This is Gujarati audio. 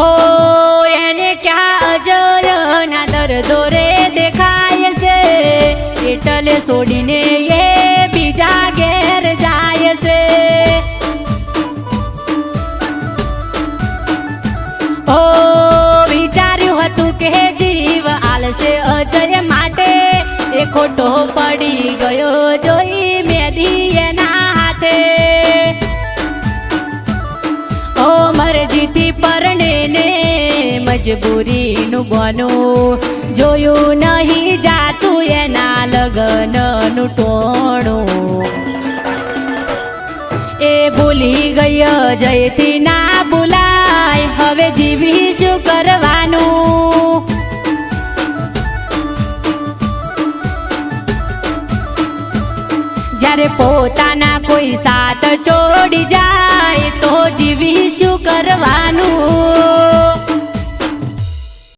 ઓ એને ક્યાં અજયના દર્દો રે દેખાય છે? એટલે છોડીને એ બીજા ઘેર જાય છે. ઓ વિચાર્યું હતું કે જીવ આલશે અજય માટે. એ ખોટો પડી ગયો જોઈ મેદી એના હાથે. ઓ મરજીથી પરણે ને મજબૂરીનું બનું જોયું નહીં જાતું એના લગ્નનું ટોણું. એ ભૂલી ગયો જયથી ના બોલાય હવે જીવી શું કરવાનું. જ્યારે પોતાના કોઈ સાથ છોડી જાય શું કરવાનું?